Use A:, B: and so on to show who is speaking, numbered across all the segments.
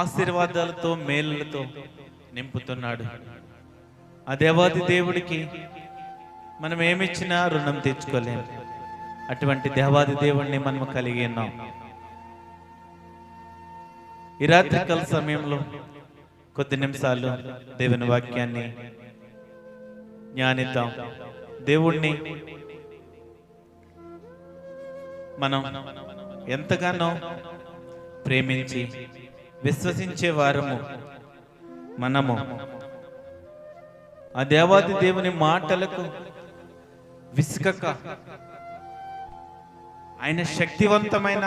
A: ఆశీర్వాదాలతో మేలులతో నింపుతున్నాడు. ఆ దేవాది దేవుడికి మనం ఏమిచ్చినా రుణం తెచ్చుకోలేము అటువంటి దేవాది దేవుణ్ణి మనం కలిగి ఉన్నాం. ఈ రాత్రికాల సమయంలో కొద్ది నిమిషాలు దేవుని వాక్యాన్ని జ్ఞానిద్దాం దేవుణ్ణి మనం ఎంతగానో ప్రేమించి విశ్వసించే వారము మనము. ఆ దేవాది దేవుని మాటలకు విసుకక ఆయన శక్తివంతమైన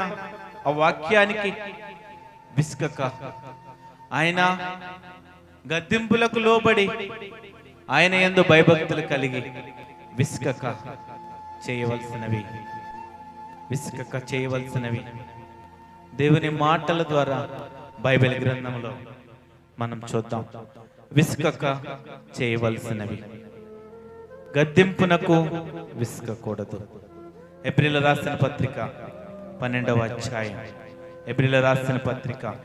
A: ఆ వాక్యానికి విసుకక ఆయన గద్దెంపులకు లోబడి ఆయన ఎందు భయభక్తులు కలిగి విసుకక చేయవలసినవి. విసుకక చేయవలసినవి. దేవుని మాటల ద్వారా బైబిల్ గ్రంథంలో మనం చూద్దాం. విసుకక చేయవలసినవి. గద్దింపునకు విసుకకూడదు ఏప్రిల్ రాసిన పత్రిక పన్నెండవ అధ్యాయం. ఏప్రిల్ రాసిన పత్రిక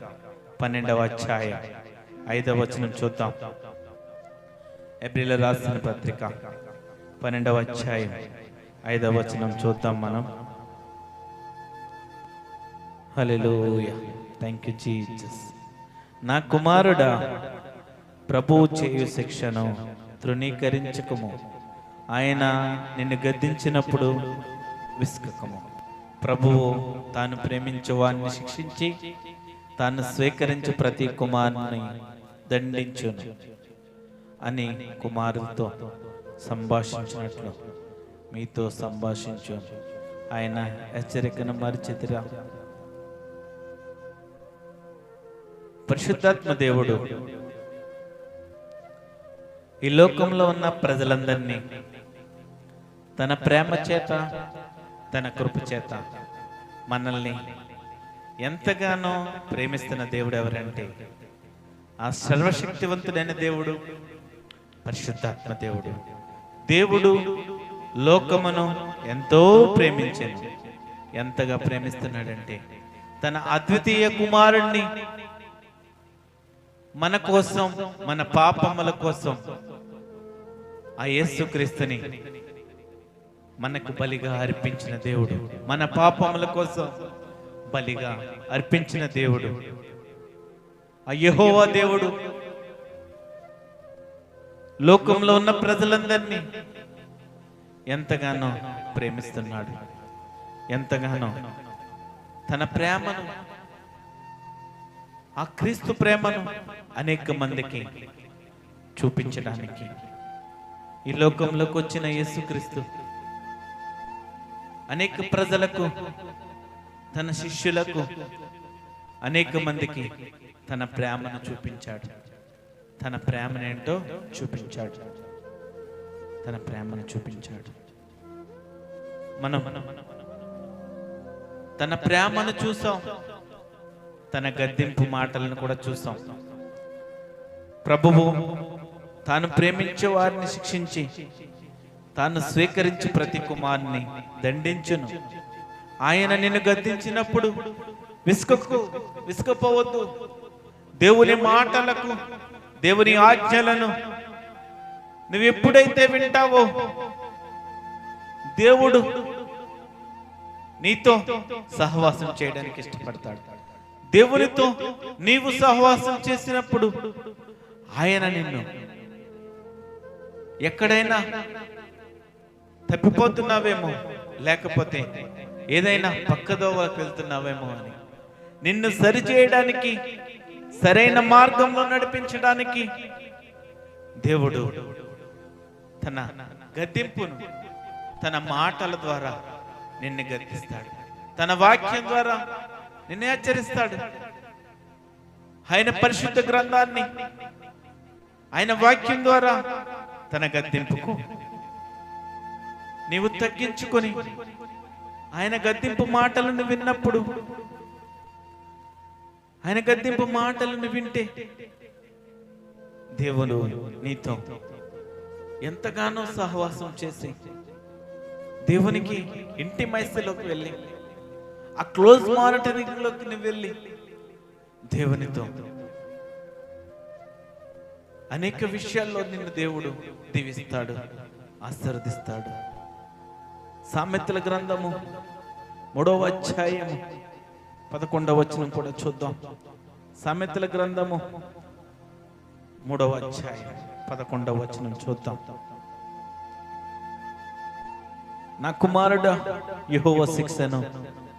A: పన్నెండవ అధ్యాయం. ఐదవ వచనం చూద్దాం. ఏప్రిల్ రాసిన పత్రిక పన్నెండవ అధ్యాయం. ఐదవ వచనం చూద్దాం మనం. హలో థ్యాంక్ యూ జీజస్ నా కుమారుడా ప్రభువు చేయు శిక్షను తృణీకరించకము. ఆయన నిన్ను గద్దించినప్పుడు విసుకకము. ప్రభువు తాను ప్రేమించు వారిని శిక్షించి తాను స్వీకరించు ప్రతి కుమారుని దండించును అని కుమారుడితో సంభాషించినట్లు మీతో సంభాషించు. ఆయన హెచ్చరికను మరిచితిరా. పరిశుద్ధాత్మ దేవుడు. ఈ లోకంలో ఉన్న ప్రజలందరినీ తన ప్రేమ చేత తన కృప చేత మనల్ని ఎంతగానో ప్రేమిస్తున్న దేవుడు ఎవరంటే ఆ సర్వశక్తివంతుడైన దేవుడు పరిశుద్ధాత్మ దేవుడు. దేవుడు లోకమును ఎంతో ప్రేమించాడు ఎంతగా ప్రేమిస్తున్నాడంటే తన అద్వితీయ కుమారుణ్ణి మన కోసం మన పాపముల కోసం ఆ యేసుక్రీస్తుని మనకు బలిగా అర్పించిన దేవుడు. మన పాపముల కోసం బలిగా అర్పించిన దేవుడు. ఆ యహోవా దేవుడు. లోకంలో ఉన్న ప్రజలందరినీ ఎంతగానో ప్రేమిస్తున్నాడు. ఎంతగానో తన ప్రేమను ఆ క్రీస్తు ప్రేమను అనేక మందికి చూపించడానికి ఈ లోకంలోకి వచ్చిన యేసుక్రీస్తు అనేక ప్రజలకు తన శిష్యులకు అనేక మందికి తన ప్రేమను చూపించాడు. తన ప్రేమనేంటో చూపించాడు. తన ప్రేమను చూపించాడు. మనం తన ప్రేమను చూసాం. తన గద్దింపు మాటలను కూడా చూస్తాం. ప్రభువు తాను ప్రేమించే వారిని శిక్షించి తాను స్వీకరించి ప్రతి కుమారుని దండించును. ఆయన నిన్ను గద్దించినప్పుడు విసుకకు విసుకపోవద్దు దేవుని మాటలకు దేవుని ఆజ్ఞలను నువ్వు ఎప్పుడైతే వింటావో దేవుడు నీతో సహవాసం చేయడానికి ఇష్టపడతాడు. దేవునితో నీవు సహవాసం చేసినప్పుడు ఆయన నిన్ను ఎక్కడైనా తప్పిపోతున్నావేమో లేకపోతే ఏదైనా పక్కదోవకు వెళ్తున్నావేమో అని. నిన్ను సరిచేయడానికి సరైన మార్గంలో నడిపించడానికి దేవుడు తన గద్దింపును తన మాటల ద్వారా నిన్ను గద్దిస్తాడు. తన వాక్యం ద్వారా నిన్నే హెచ్చరిస్తాడు. ఆయన పరిశుద్ధ గ్రంథాన్ని ఆయన వాక్యం ద్వారా తన గద్దెంపుకు. నీవు తగ్గించుకొని ఆయన గద్దెంపు మాటలను విన్నప్పుడు ఆయన గద్దెంపు మాటలను వింటే దేవుడు నీతో ఎంతగానో సహవాసం చేసి దేవునికి ఇంటి మైసలోకి వెళ్ళి ఆ క్లోజ్ మానిటరింగ్లోకి నువ్వు వెళ్ళి దేవునితో అనేక విషయాల్లో నిన్ను దేవుడు దీవిస్తాడు ఆశీర్వదిస్తాడు. సామెతల గ్రంథము మూడవ అధ్యాయము పదకొండవ వచనం కూడా చూద్దాం. సామెతల గ్రంథము మూడవ అధ్యాయం పదకొండవ వచనం చూద్దాం. నా కుమారుడు యహోవ శిక్షను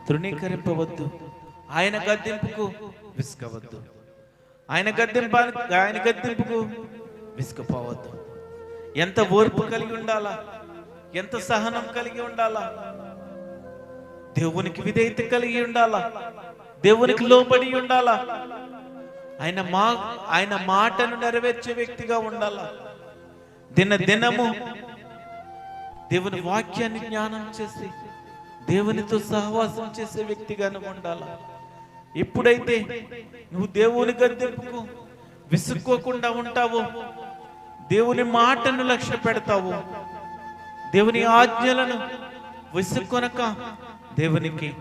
A: తృణీకరింపవద్దు. ఆయన గద్దెంపుకు విసుకవద్దు ఆయన గద్దెంపానికి ఆయన గద్దెంపుకు విసుకుపోవద్దు ఎంత ఓర్పు కలిగి ఉండాలా? ఎంత సహనం కలిగి ఉండాలా? దేవునికి విధేయత కలిగి ఉండాలా? దేవునికి లోబడి ఉండాలా? ఆయన మా ఆయన మాటను నెరవేర్చే వ్యక్తిగా ఉండాలా? దిన దినము దేవుని వాక్యాన్ని జ్ఞానం చేసి దేవునితో సహవాసం చేసే వ్యక్తిగా ఉండాల? ఎప్పుడైతే నువ్వు దేవుని గద్దెంపుకు విసుక్కోకుండా ఉంటావో. దేవుని మాటను లక్ష్య పెడతావు. దేవుని ఆజ్ఞలను విసుక్కొనక దేవునికి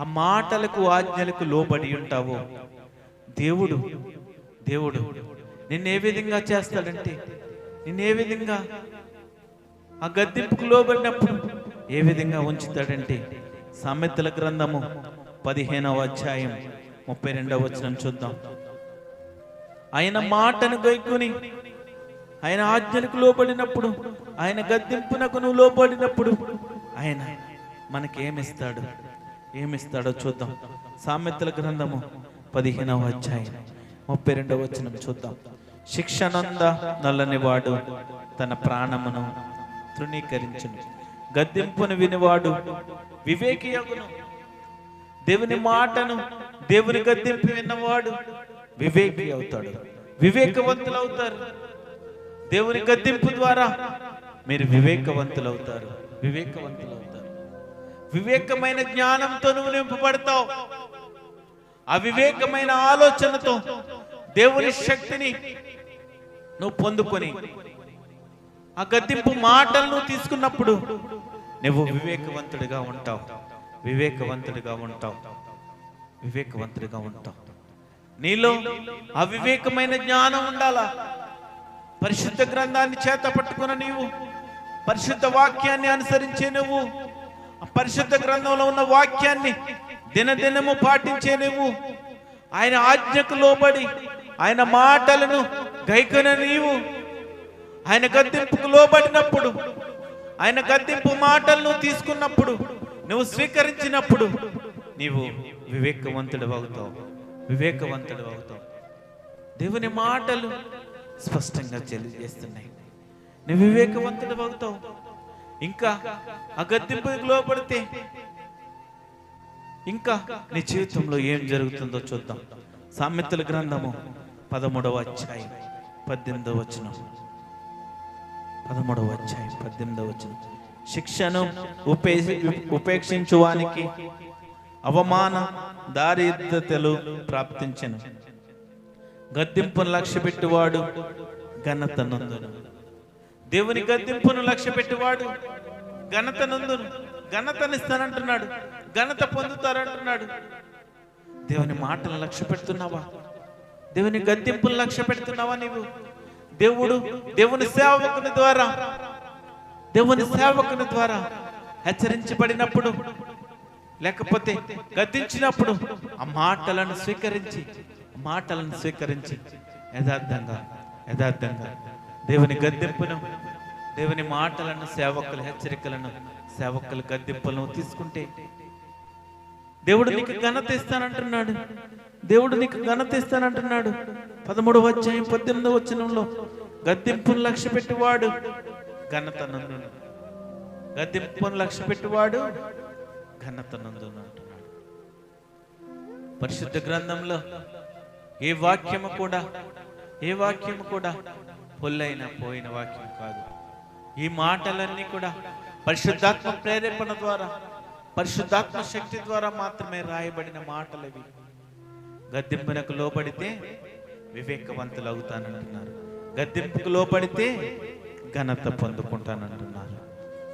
A: ఆ మాటలకు ఆజ్ఞలకు లోబడి ఉంటావు. దేవుడు దేవుడు నిన్ను ఏ విధంగా చేస్తాడంటే నిన్ను ఏ విధంగా ఆ గద్దెంపుకు లోబడినప్పుడు ఏ విధంగా ఉంచుతాడంటే సామెతల గ్రంథము పదిహేనవ అధ్యాయం ముప్పై రెండవ వచనం చూద్దాం. ఆయన మాటను గైకొని ఆయన ఆజ్ఞలకు లోబడినప్పుడు ఆయన గద్దెంపునకు నువ్వు లోబడినప్పుడు ఆయన మనకి ఏమిస్తాడు ఏమిస్తాడో చూద్దాం. సామెతల గ్రంథము పదిహేనవ అధ్యాయం ముప్పై రెండవ వచనం చూద్దాం. శిక్షణంద నల్లని వాడు తన ప్రాణమును తృణీకరించును. గద్దెంపును వినివాడు వివేకియగును. దేవుని మాటను దేవుని గద్దెంపు విన్నవాడు వివేకి అవుతాడు. వివేకవంతులు అవుతారు దేవుని గద్దెంపు ద్వారా మీరు వివేకవంతులు అవుతారు వివేకవంతులు అవుతారు వివేకమైన జ్ఞానంతో నువ్వు నింపబడతావు. అవివేకమైన ఆలోచనతో దేవుని శక్తిని నువ్వు పొందుకొని ఆ గద్దెంపు మాటలను తీసుకున్నప్పుడు నువ్వు వివేకవంతుడిగా ఉంటావు. వివేకవంతుడిగా ఉంటావు. వివేకవంతుడిగా ఉంటావు. నీలో అవివేకమైన జ్ఞానం ఉండాలా? పరిశుద్ధ గ్రంథాన్ని చేత పట్టుకున్న నీవు పరిశుద్ధ వాక్యాన్ని అనుసరించే నువ్వు పరిశుద్ధ గ్రంథంలో ఉన్న వాక్యాన్ని దినదినము పాటించే నువ్వు ఆయన ఆజ్ఞకు లోబడి ఆయన మాటలను గైకొన నీవు ఆయన గద్దెంపుకు లోబడినప్పుడు ఆయన గద్దెంపు మాటలను తీసుకున్నప్పుడు నువ్వు స్వీకరించినప్పుడు నీవు వివేకవంతుడు అవుతావు వివేకవంతుడు అవుతావు. దేవుని మాటలు స్పష్టంగా తెలియజేస్తున్నాయి. నువ్వు వివేకవంతుడు అవుతావు. ఇంకా ఆ గద్దెంపుకు లోపడితే ఇంకా నీ జీవితంలో ఏం జరుగుతుందో చూద్దాం. సామెతల గ్రంథము పదమూడవ అధ్యాయం పద్దెనిమిదవ వచనం. పదమూడవ అధ్యాయం పద్దెనిమిదవ వచ్చిన శిక్షను ఉపే ఉపేక్షించువానికి అవమాన దారిద్రతలు ప్రాప్తించను. గద్దెంపును లక్ష్య పెట్టువాడు ఘనత నందును. దేవుని గద్దెంపును లక్ష్య పెట్టువాడు ఘనత నందును. ఘనతనిస్తానంటున్నాడు ఘనత పొందుతారంటున్నాడు. దేవుని మాటలు లక్ష్య పెడుతున్నావా దేవుని గద్దెంపులు లక్ష్య పెడుతున్నావా నీవు? దేవుడు దేవుని సేవకుని ద్వారా దేవుని సేవకుని ద్వారా హెచ్చరించబడినప్పుడు లేకపోతే గద్దించినప్పుడు ఆ మాటలను స్వీకరించి మాటలను స్వీకరించి యథార్థంగా యథార్థంగా దేవుని గద్దెంపును దేవుని మాటలను సేవకుల హెచ్చరికలను సేవకుల గద్దెంపులను తీసుకుంటే దేవుడు నీకు ఘనత ఇస్తానంటున్నాడు. దేవుడు నీకు ఘనత ఇస్తానంటున్నాడు. పదమూడవ అధ్యాయం పద్దెనిమిదవ వచనంలో గద్దెంపును లక్ష్య పెట్టివాడు ఘనత నందును. గద్దెంపును లక్ష్య పెట్టివాడు ఘనత నందును అంటున్నాడు. పరిశుద్ధ గ్రంథంలో ఏ వాక్యము కూడా ఏ వాక్యము కూడా పొల్లైన పోయిన వాక్యం కాదు. ఈ మాటలన్నీ కూడా పరిశుద్ధాత్మ ప్రేరేపణ ద్వారా పరిశుద్ధాత్మ శక్తి ద్వారా మాత్రమే రాయబడిన మాటలవి. గద్దెంపునకు లోబడితే వివేకవంతులు అవుతానంటున్నారు గద్దెంపుకు లోబడితే ఘనత పొందుకుంటానంటున్నారు.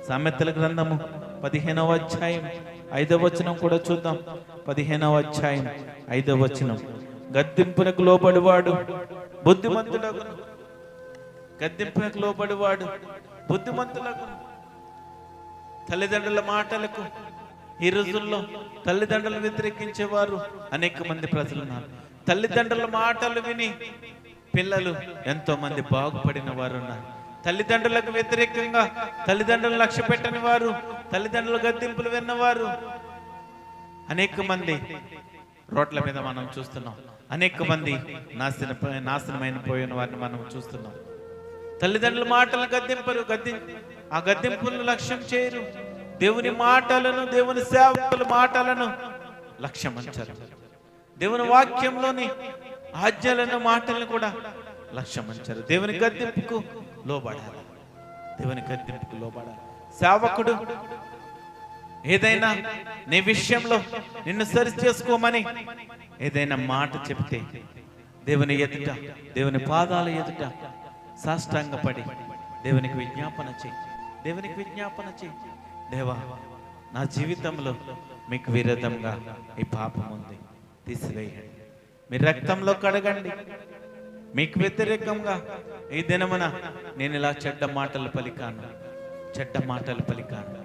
A: సామెతల గ్రంథము పదిహేనవ అధ్యాయం ఐదవ వచనం కూడా చూద్దాం. పదిహేనవ అధ్యాయం ఐదవ వచనం. గద్దెంపునకు లోబడివాడు బుద్ధిమంతులకు గద్దెంపునకు లోబడివాడు బుద్ధిమంతులకు తల్లిదండ్రుల మాటలకు ఈ రోజుల్లో తల్లిదండ్రులు వ్యతిరేకించేవారు అనేక మంది ప్రజలు ఉన్నారు తల్లిదండ్రుల మాటలు విని పిల్లలు ఎంతో మంది బాగుపడిన వారు ఉన్నారు. తల్లిదండ్రులకు వ్యతిరేకంగా తల్లిదండ్రులు లక్ష్య పెట్టని వారు తల్లిదండ్రుల గద్దెంపులు విన్నవారు అనేక మంది రోడ్ల మీద మనం చూస్తున్నాం. అనేక మంది నాశన నాశనమైన పోయిన వారిని మనం చూస్తున్నాం. తల్లిదండ్రుల మాటలను గద్దెంపరు గద్దె ఆ గద్దెంపులను లక్ష్యం చేయరు. దేవుని మాటలను దేవుని సేవకుల మాటలను లక్ష్యం అంచారు దేవుని వాక్యంలోని ఆజ్ఞలను మాటలను కూడా లక్ష్యమంచారు. దేవుని గద్దెంపుకు లోబడాలి. దేవుని గద్దెంపుకు లోబడాలి. సేవకుడు ఏదైనా నీ విషయంలో నిన్ను సరి చేసుకోమని ఏదైనా మాట చెప్తే దేవుని ఎదుట దేవుని పాదాల ఎదుట సాష్టాంగపడి దేవునికి విజ్ఞాపన చేయి. దేవునికి విజ్ఞాపన చేయి. దేవా నా జీవితంలో మీకు విరోధంగా ఈ పాపం ఉంది. తీసివేయండి. మీ రక్తంలో కడగండి. మీకు వ్యతిరేకంగా ఈ దినమున నేను ఇలా చెడ్డ మాటలు పలికాను. చెడ్డ మాటలు పలికాను.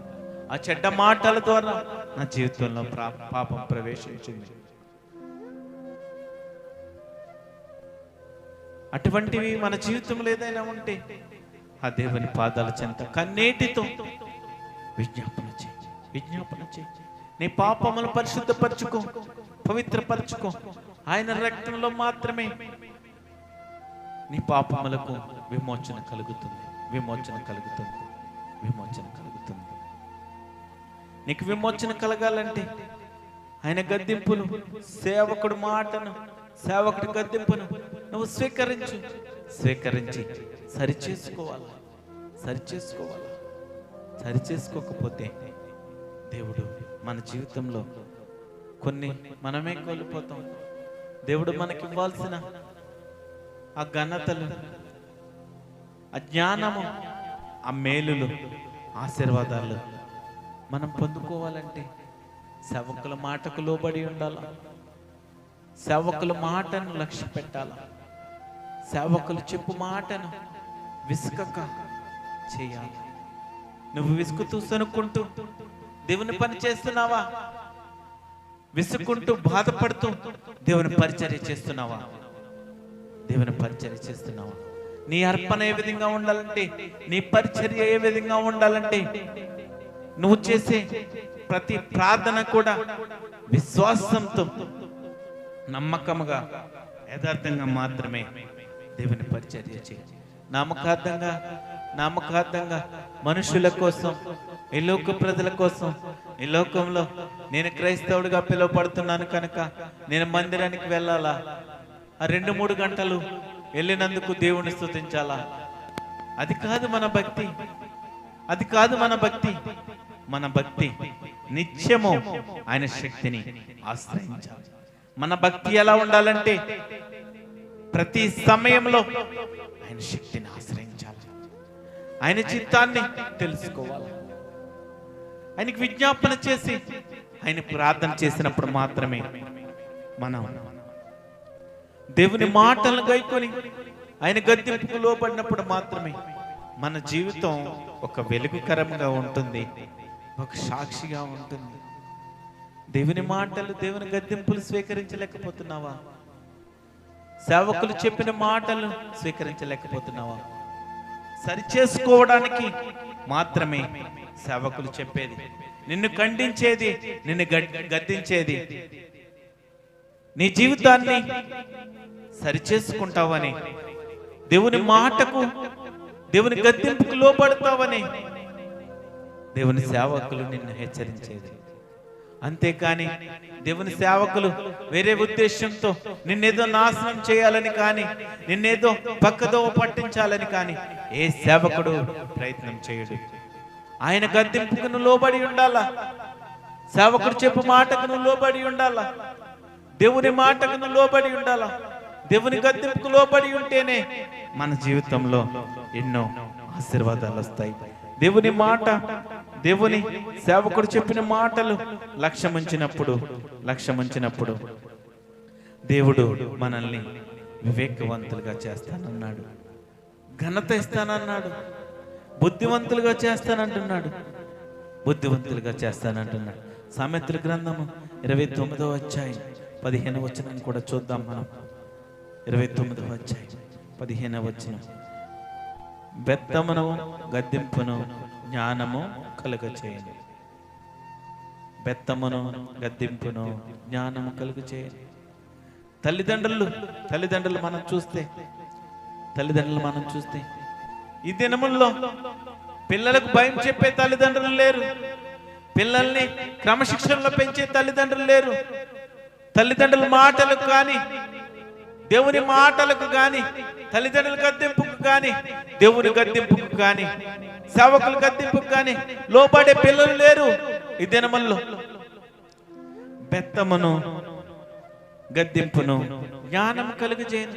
A: ఆ చెడ్డ మాటల ద్వారా నా జీవితంలో పాపం ప్రవేశించింది. అటువంటివి మన జీవితంలో ఏదైనా ఉంటే ఆ దేవుని పాదాల చెంత కన్నీటితో విజ్ఞాపన చేయి. విజ్ఞాపన చేయి. నీ పాపములు పరిశుద్ధపరచుకో పవిత్రపరచుకో. ఆయన రక్తంలో మాత్రమే నీ పాపములకు విమోచన కలుగుతుంది. విమోచన కలుగుతుంది. విమోచన కలుగుతుంది. నీకు విమోచన కలగాలంటే ఆయన గద్దింపును సేవకుడు మాటను సేవకుడి గద్దింపును నువ్వు స్వీకరించు స్వీకరించి సరి చేసుకోవాలా సరి సరి చేసుకోకపోతే దేవుడు మన జీవితంలో కొన్ని మనమే కోల్పోతాం. దేవుడు మనకి ఇవ్వాల్సిన ఆ ఘనతలు ఆ జ్ఞానము ఆ మేలులు ఆశీర్వాదాలు మనం పొందుకోవాలంటే సేవకుల మాటకు లోబడి ఉండాలా? సేవకుల మాటను లక్ష్య పెట్టాలా? సేవకులు చెప్పు మాటను విసుకక చేయాలి? నువ్వు విసుకుతూ సనుక్కుంటూ దేవుని పని చేస్తున్నావా? విసుక్కుంటూ బాధపడుతూ దేవుని పరిచర్య చేస్తున్నావా? దేవుని పరిచర్య చేస్తున్నావా? నీ అర్పణ ఏ విధంగా ఉండాలంటే నీ పరిచర్య ఏ విధంగా ఉండాలంటే నువ్వు చేసే ప్రతి ప్రార్థన కూడా విశ్వాసంతో నమ్మకముగా యథార్థంగా మాత్రమే దేవుని పరిచర్య చేయి. నామకార్థంగా నామకార్థంగా మనుషుల కోసం ఈ లోక ప్రజల కోసం ఈ లోకంలో నేను క్రైస్తవుడిగా పిలువపడుతున్నాను కనుక నేను మందిరానికి వెళ్ళాలా? ఆ రెండు మూడు గంటలు వెళ్ళినందుకు దేవుని స్థుతించాలా అది కాదు మన భక్తి. అది కాదు మన భక్తి. మన భక్తి నిత్యము ఆయన శక్తిని ఆశ్రయించాలి. మన భక్తి ఎలా ఉండాలంటే ప్రతి సమయంలో ఆయన శక్తిని ఆశ్రయించాలి. ఆయన చిత్తాన్ని తెలుసుకోవాలి. ఆయనకి విజ్ఞాపన చేసి ఆయన ప్రార్థన చేసినప్పుడు మాత్రమే మనం దేవుని మాటలు గైకొని ఆయన గద్దెంపుకు లోపడినప్పుడు మాత్రమే మన జీవితం ఒక వెలుగుకరంగా ఉంటుంది ఒక సాక్షిగా ఉంటుంది. దేవుని మాటలు దేవుని గద్దెంపులు స్వీకరించలేకపోతున్నావా? సేవకులు చెప్పిన మాటలు స్వీకరించలేకపోతున్నావా? సరి చేసుకోవడానికి మాత్రమే సేవకులు చెప్పేది. నిన్ను ఖండించేది నిన్ను గద్దించేది. నీ జీవితాన్ని సరిచేసుకుంటావని దేవుని మాటకు దేవుని గద్దెంపుకు లోపడతావని దేవుని సేవకులు నిన్ను హెచ్చరించేది. అంతేకాని దేవుని సేవకులు వేరే ఉద్దేశంతో నిన్నేదో నాశనం చేయాలని కానీ నిన్నేదో పక్కదో పట్టించాలని కానీ ఏ సేవకుడు ప్రయత్నం చేయడు. ఆయన గద్దెంపుకు లోబడి ఉండాలా? సేవకుడు చెప్పు మాటకు నువ్వు లోబడి ఉండాలా? దేవుని మాటకు నువ్వు లోబడి ఉండాలా? దేవుని గద్దెంపుకు లోబడి ఉంటేనే మన జీవితంలో ఎన్నో ఆశీర్వాదాలు వస్తాయి. దేవుని మాట దేవుని సేవకుడు చెప్పిన మాటలు లక్ష్యమంచినప్పుడు లక్ష్యమంచినప్పుడు దేవుడు మనల్ని వివేకవంతులుగా చేస్తానన్నాడు. ఘనత ఇస్తానన్నాడు. బుద్ధివంతులుగా చేస్తానంటున్నాడు. బుద్ధివంతులుగా చేస్తానంటున్నాడు. సామెత్ర గ్రంథము ఇరవై తొమ్మిదో వచ్చాయి పదిహేను వచనాన్ని కూడా చూద్దాం మనం. ఇరవై తొమ్మిదో వచ్చాయి పదిహేనవ వచ్చిన బెత్తమును గద్దెంపును జ్ఞానము కలుగ చేయండి. బెత్తమును గద్దింపును జ్ఞానము కలుగు చేయండి. తల్లిదండ్రులు తల్లిదండ్రులు మనం చూస్తే తల్లిదండ్రులు మనం చూస్తే ఈ దినముల్లో పిల్లలకు భయం చెప్పే తల్లిదండ్రులు లేరు. పిల్లల్ని క్రమశిక్షణలో పెంచే తల్లిదండ్రులు లేరు. తల్లిదండ్రుల మాటలకు కానీ దేవుని మాటలకు కానీ తల్లిదండ్రుల గద్దెంపుకు కానీ దేవుని గద్దెంపుకు కానీ సేవకులు గద్దెంపు కానీ లోపడే పిల్లలు లేరు. ఈ దినముల్లో బెత్తమును గద్దెంపును జ్ఞానం కలుగజేయను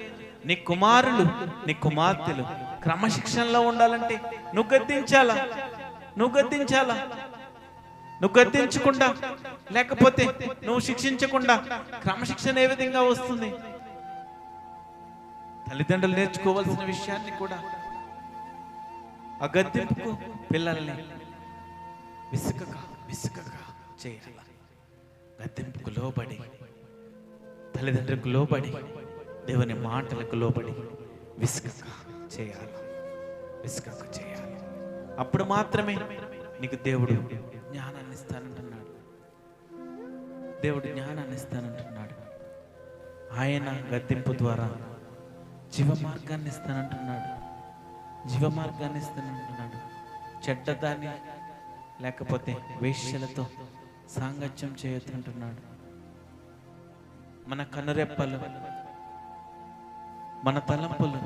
A: నీ కుమారులు నీ కుమార్తెలు క్రమశిక్షణలో ఉండాలంటే నువ్వు గద్దించాలా? నువ్వు గద్దించాలా? నువ్వు గద్దించకుండా లేకపోతే నువ్వు శిక్షించకుండా క్రమశిక్షణ ఏ విధంగా వస్తుంది? తల్లిదండ్రులు నేర్చుకోవాల్సిన విషయాన్ని కూడా ఆ గద్దెంపుకు పిల్లల్ని విసుకక విసుకక చేయాలి. గద్దెంపుకు లోబడి తల్లిదండ్రులకు లోబడి దేవుని మాటలకు లోబడి విసుకక చేయాలి. విసుకక చేయాలి. అప్పుడు మాత్రమే నీకు దేవుడు జ్ఞానాన్ని ఇస్తానంటున్నాడు. దేవుడు జ్ఞానాన్ని ఇస్తానంటున్నాడు. ఆయన గద్దెంపు ద్వారా జీవ మార్గాన్ని ఇస్తానంటున్నాడు. జీవ మార్గాన్ని ఇస్తానంటున్నాడు చెడ్డదాన్ని లేకపోతే వేష్యలతో సాంగత్యం చేయొద్దంటున్నాడు మన కనురెప్పలు మన తలంపులు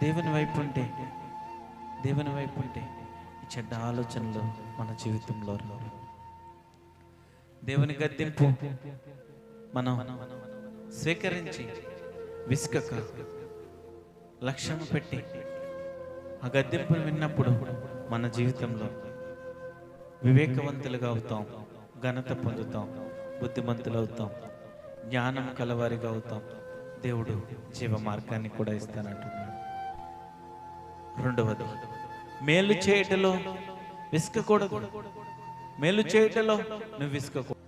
A: దేవుని వైపు ఉంటే దేవుని వైపు ఉంటే ఈ చెడ్డ ఆలోచనలు మన జీవితంలో దేవుని గద్దెంపు మనం స్వీకరించి విసుకక లక్ష్యం పెట్టి ఆ గద్దెంపులు విన్నప్పుడు మన జీవితంలో వివేకవంతులుగా అవుతాం ఘనత పొందుతాం బుద్ధిమంతులు అవుతాం జ్ఞానం కలవారిగా అవుతాం. దేవుడు జీవ మార్గాన్ని కూడా ఇస్తానంటున్నాడు. రెండవది మేలు చేయటలో విసుకకూడదు మేలు చేయటలో నువ్వు విసుకకూడదు